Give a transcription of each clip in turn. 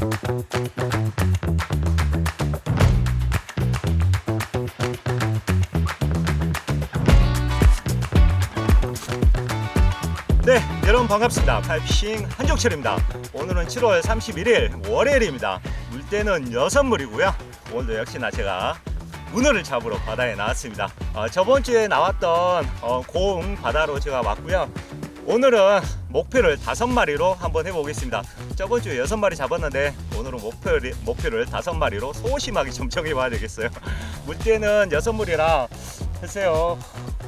네, 여러분 반갑습니다. 파이피싱 한종철입니다. 오늘은 7월 31일 월요일입니다. 물때는 여섯 물이고요. 오늘도 역시나 제가 문어를 잡으러 바다에 나왔습니다. 어, 저번 주에 나왔던 어, 고흥 바다로 제가 왔고요. 오늘은 목표를 다섯 마리로 한번 해보겠습니다. 저번 주에 여섯 마리 잡았는데 오늘은 목표를, 목표를 다섯 마리로 소심하게 좀 정해 봐야 되겠어요. 물때는 여섯 물이라 글쎄요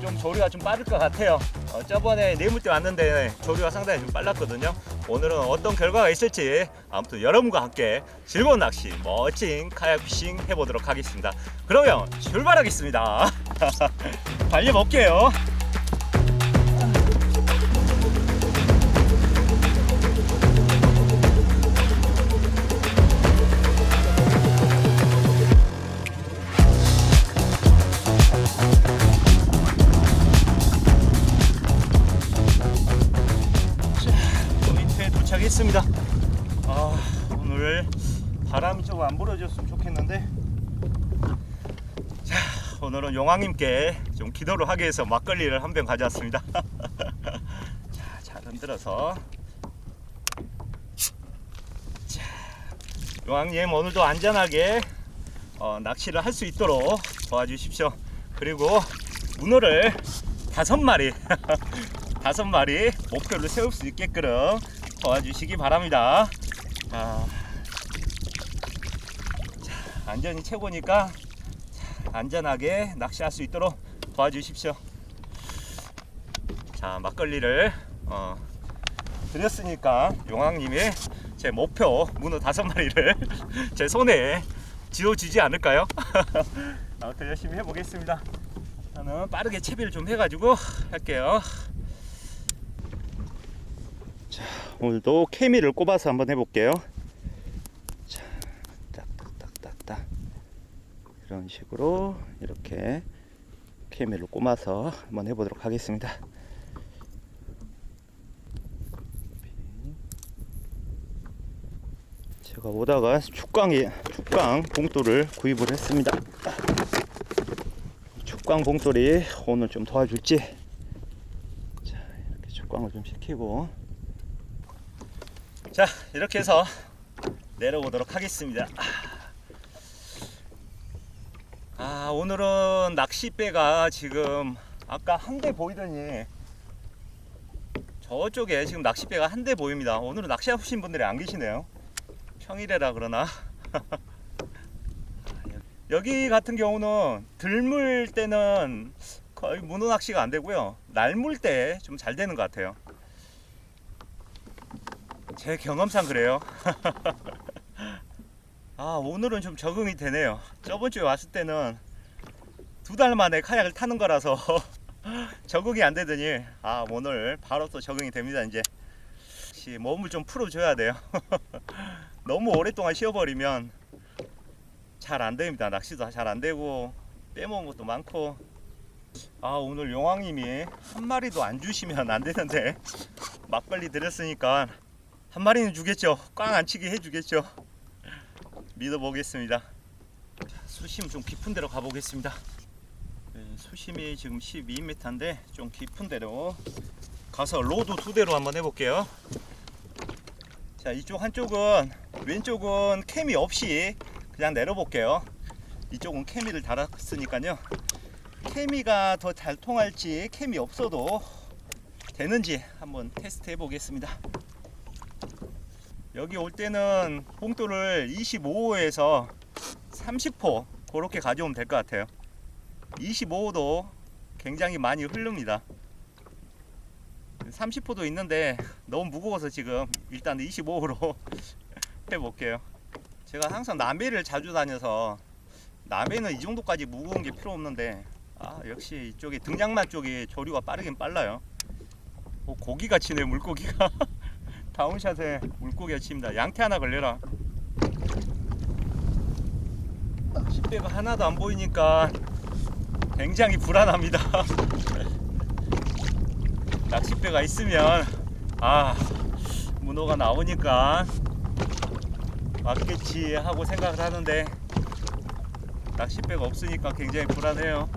좀 조류가 좀 빠를 것 같아요. 어, 저번에 내물때 왔는데 조류가 상당히 좀 빨랐거든요. 오늘은 어떤 결과가 있을지 아무튼 여러분과 함께 즐거운 낚시, 멋진 카약 피싱 해보도록 하겠습니다. 그러면 출발하겠습니다. 달려볼게요. 도착했습니다. 아, 오늘 바람이 좀 안 불어줬으면 좋겠는데. 자, 오늘은 용왕님께 좀 기도를 하기 위해서 막걸리를 한 병 가져왔습니다. 자, 잘 흔들어서. 자, 용왕님 오늘도 안전하게 어, 낚시를 할 수 있도록 도와주십시오. 그리고 문어를 다섯 마리 다섯 마리 목표를 세울 수 있게끔 도와주시기 바랍니다. 아, 자, 안전이 최고니까 자, 안전하게 낚시할 수 있도록 도와주십시오. 자 막걸리를 어, 드렸으니까 용왕님이 제 목표 문어 다섯 마리를 제 손에 쥐어주지 않을까요? 아무튼 열심히 해보겠습니다. 저는 빠르게 채비를 좀 해가지고 할게요. 오늘도 케미를 꼽아서 한번 해볼게요. 자, 딱딱딱딱딱 이런 식으로 이렇게 케미를 꼽아서 한번 해보도록 하겠습니다. 제가 오다가 축광이 축광 봉돌을 구입을 했습니다. 축광 봉돌이 오늘 좀 도와줄지. 자, 이렇게 축광을 좀 시키고. 자 이렇게 해서 내려보도록 하겠습니다. 아 오늘은 낚싯배가 지금 아까 한 대 보이더니 저쪽에 지금 낚싯배가 한 대 보입니다. 오늘은 낚시하신 분들이 안 계시네요. 평일에라 그러나? 여기 같은 경우는 들물 때는 거의 문어 낚시가 안 되고요. 날물 때 좀 잘 되는 것 같아요 제 경험상 그래요. 아 오늘은 좀 적응이 되네요. 저번 주에 왔을 때는 두 달 만에 카약을 타는 거라서 적응이 안 되더니 아 오늘 바로 또 적응이 됩니다 이제. 몸을 좀 풀어줘야 돼요. 너무 오랫동안 쉬어버리면 잘 안 됩니다. 낚시도 잘 안 되고 빼먹은 것도 많고. 아 오늘 용왕님이 한 마리도 안 주시면 안 되는데 막걸리 드렸으니까 한 마리는 주겠죠. 꽝 안 치게 해주겠죠. 믿어보겠습니다. 수심 좀 깊은 데로 가보겠습니다. 네, 수심이 지금 12m인데 좀 깊은 데로 가서 로드 두 대로 한번 해볼게요. 자 이쪽 한쪽은 왼쪽은 케미 없이 그냥 내려볼게요. 이쪽은 케미를 달았으니까요. 케미가 더 잘 통할지 케미 없어도 되는지 한번 테스트 해보겠습니다. 여기 올 때는 봉돌을 25호에서 30호 그렇게 가져오면 될 것 같아요. 25호도 굉장히 많이 흐릅니다. 30호도 있는데 너무 무거워서 지금 일단 25호로 해볼게요. 제가 항상 남해를 자주 다녀서 남해는 이 정도까지 무거운 게 필요 없는데 아 역시 이쪽에 등량만 쪽이 조류가 빠르긴 빨라요. 오, 고기가 치네 물고기가 다운샷에 물고기가 칩니다. 양태 하나 걸려라. 10대가 하나도 안 보이니까 굉장히 불안합니다. 낚싯배가 있으면 아 문어가 나오니까 왔겠지 하고 생각을 하는데 낚싯배가 없으니까 굉장히 불안해요.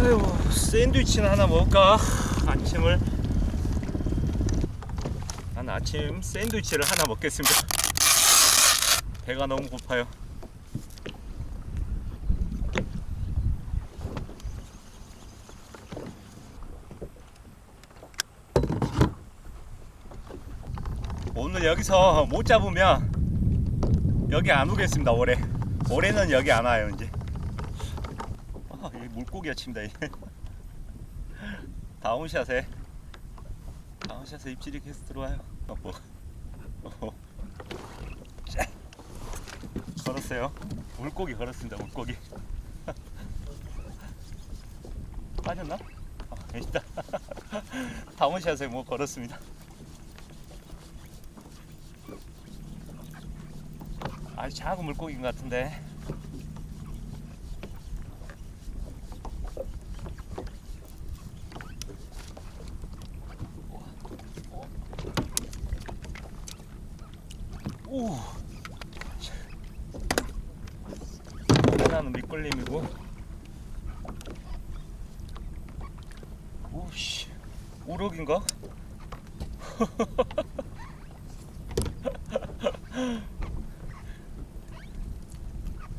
아유 샌드위치는 하나 먹을까? 아침을 난 아침 샌드위치를 하나 먹겠습니다. 배가 너무 고파요. 오늘 여기서 못 잡으면 여기 안 오겠습니다. 올해 올해는 여기 안 와요 이제. 아, 여기 물고기가. 이게. 다운샷에 다운샷에 입질이 계속 들어와요. 어, 뭐. 어. 자. 걸었어요. 물고기 걸었습니다. 물고기. 빠졌나? 아, 있다. 다운샷에 뭐 걸었습니다. 아주 작은 물고기인 것 같은데. 오. 밑걸림이고. 오씨. 우럭인가?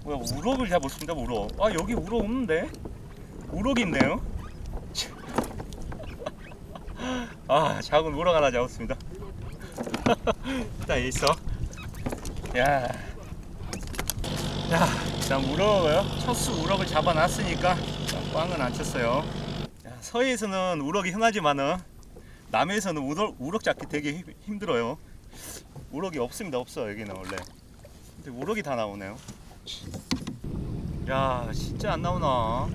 뭐야 우럭을 잡았습니다 우럭. 아 여기 우럭 없는데? 우럭 있네요. 아 작은 우럭 하나 잡았습니다. 자 여기 있어. 야, 야, 일단 우럭을 첫수 우럭을 잡아놨으니까 꽝은 안 쳤어요. 야, 서해에서는 우럭이 흔하지만은 남해에서는 우럭, 우럭 잡기 되게 힘- 힘들어요. 우럭이 없습니다, 없어 여기는 원래. 근데 우럭이 다 나오네요. 야, 진짜 안 나오나?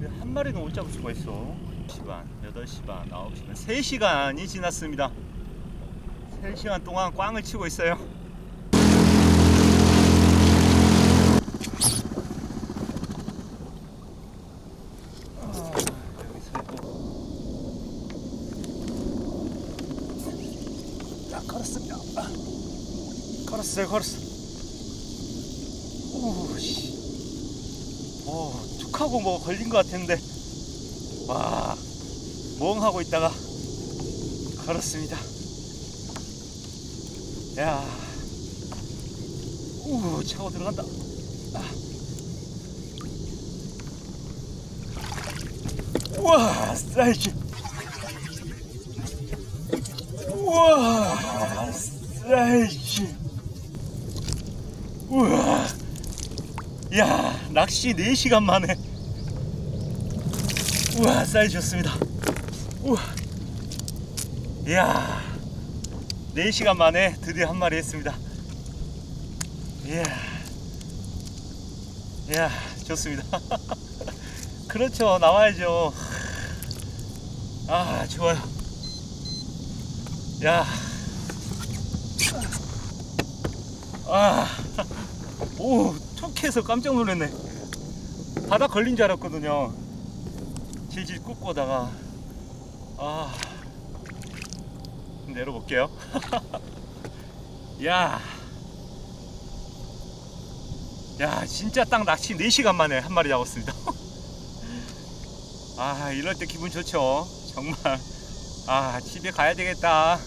왜한 마리는 못 잡을 수가 있어. 10시 반, 8시 반, 9시 반, 3시간이 지났습니다. 3시간 동안 꽝을 치고 있어요. 아, 여기서 이거. 딱 걸었습니다. 아, 걸었어. 오, 씨. 오, 툭 하고 뭐 걸린 것 같았는데. 와, 멍하고 있다가 걸었습니다. 야, 우 차고 들어간다. 아. 우와, 사이즈. 우와, 사이즈. 우와, 야, 낚시 4시간 만에. 우와, 사이즈 좋습니다. 우와, 이야. 4시간 만에 드디어 한 마리 했습니다. 이야. 이야, 좋습니다. 그렇죠. 나와야죠. 아, 좋아요. 야. 아. 오, 툭해서 깜짝 놀랐네. 바닥 걸린 줄 알았거든요. 질질 꾹고 오다가. 아. 내려볼게요. 야. 야, 진짜 딱 낚시 4시간 만에 한 마리 잡았습니다. 아, 이럴 때 기분 좋죠. 정말. 아, 집에 가야 되겠다.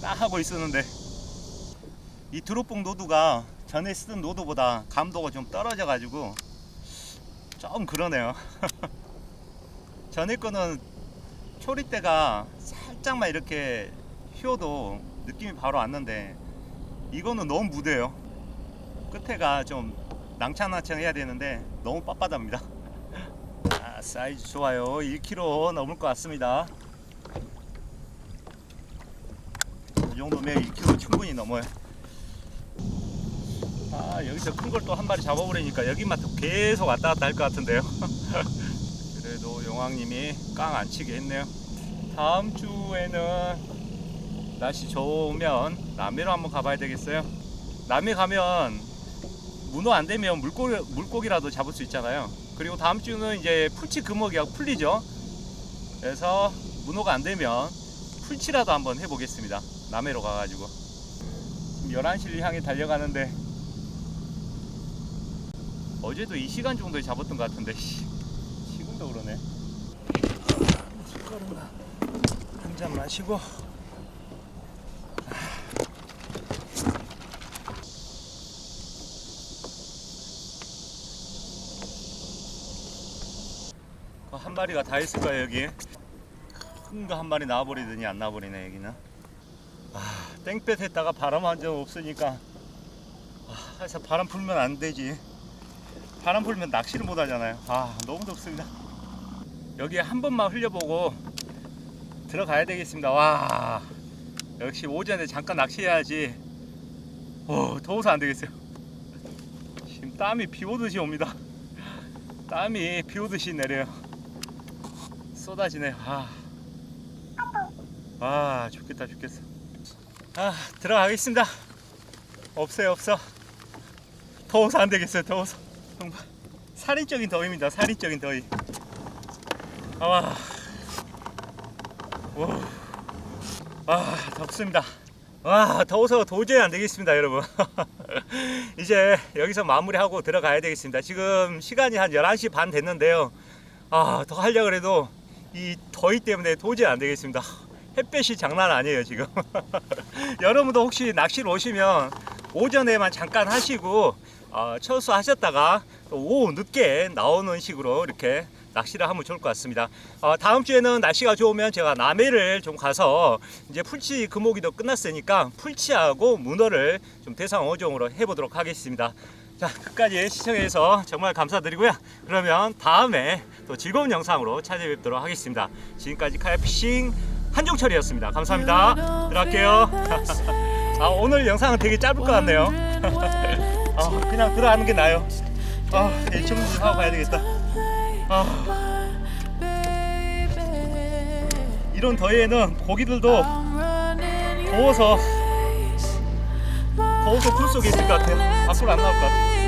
딱 하고 있었는데. 이 드롭봉 노드가 전에 쓰던 노드보다 감도가 좀 떨어져 가지고 좀 그러네요. 전에 거는 초리대가 살짝만 이렇게 휘어도 느낌이 바로 왔는데 이거는 너무 무대요. 끝에가 좀 낭창낭창 해야 되는데 너무 빳빳합니다. 아, 사이즈 좋아요. 1kg 넘을 것 같습니다. 이 정도면 1kg 충분히 넘어요. 아 여기서 큰 걸 또 한 마리 잡아버리니까 여기만 또 계속 왔다 갔다 할 것 같은데요. 그래도 용왕님이 깡 안 치게 했네요. 다음 주에는 날씨 좋으면 남해로 한번 가봐야 되겠어요. 남해 가면 문어 안 되면 물고기 물고기라도 잡을 수 있잖아요. 그리고 다음 주는 이제 풀치 금어기가 풀리죠. 그래서 문어가 안 되면 풀치라도 한번 해보겠습니다. 남해로 가가지고 지금 11시를 향해 달려가는데 어제도 이 시간 정도에 잡았던 것 같은데 씨, 지금도 그러네. 숟가락 한잔 마시고. 그한 마리가 다 있을 거야 여기. 큰 거 한 마리 나와버리더니 안 나와버리네 여기는. 아 땡볕 했다가 바람 한점 없으니까. 아, 그래서 바람 불면 안 되지 바람 불면 낚시를 못 하잖아요. 아 너무 덥습니다. 여기에 한 번만 흘려보고 들어가야 되겠습니다. 와 역시 오전에 잠깐 낚시해야지. 오 더워서 안 되겠어요. 지금 땀이 비 오듯이 옵니다. 땀이 비 오듯이 내려요. 쏟아지네 아, 아 죽겠다 죽겠어. 아 들어가겠습니다. 없어요 없어. 더워서 안 되겠어요 더워서 정말 살인적인 더위입니다. 살인적인 더위. 아, 와, 와 덥습니다. 와 더워서 도저히 안 되겠습니다 여러분. 이제 여기서 마무리하고 들어가야 되겠습니다. 지금 시간이 한 11시 반 됐는데요. 아 더 하려고 해도 이 더위 때문에 도저히 안 되겠습니다. 햇볕이 장난 아니에요 지금. 여러분도 혹시 낚시를 오시면 오전에만 잠깐 하시고 어, 철수 하셨다가 또 오후 늦게 나오는 식으로 이렇게 낚시를 하면 좋을 것 같습니다. 어, 다음 주에는 날씨가 좋으면 제가 남해를 좀 가서 이제 풀치 금오기도 끝났으니까 풀치하고 문어를 좀 대상 어종으로 해보도록 하겠습니다. 자, 끝까지 시청해주셔서 정말 감사드리고요. 그러면 다음에 또 즐거운 영상으로 찾아뵙도록 하겠습니다. 지금까지 카야피싱 한종철이었습니다. 감사합니다. 들어갈게요. 아, 오늘 영상은 되게 짧을 것 같네요. 아, 그냥 들어가는 게 나아요. 아, 일좀 하고 가야 되겠다. 아, 이런 더위에는 고기들도 더워서 더워서 불 속에 있을 것 같아요. 밖으로 안 나올 것 같아요.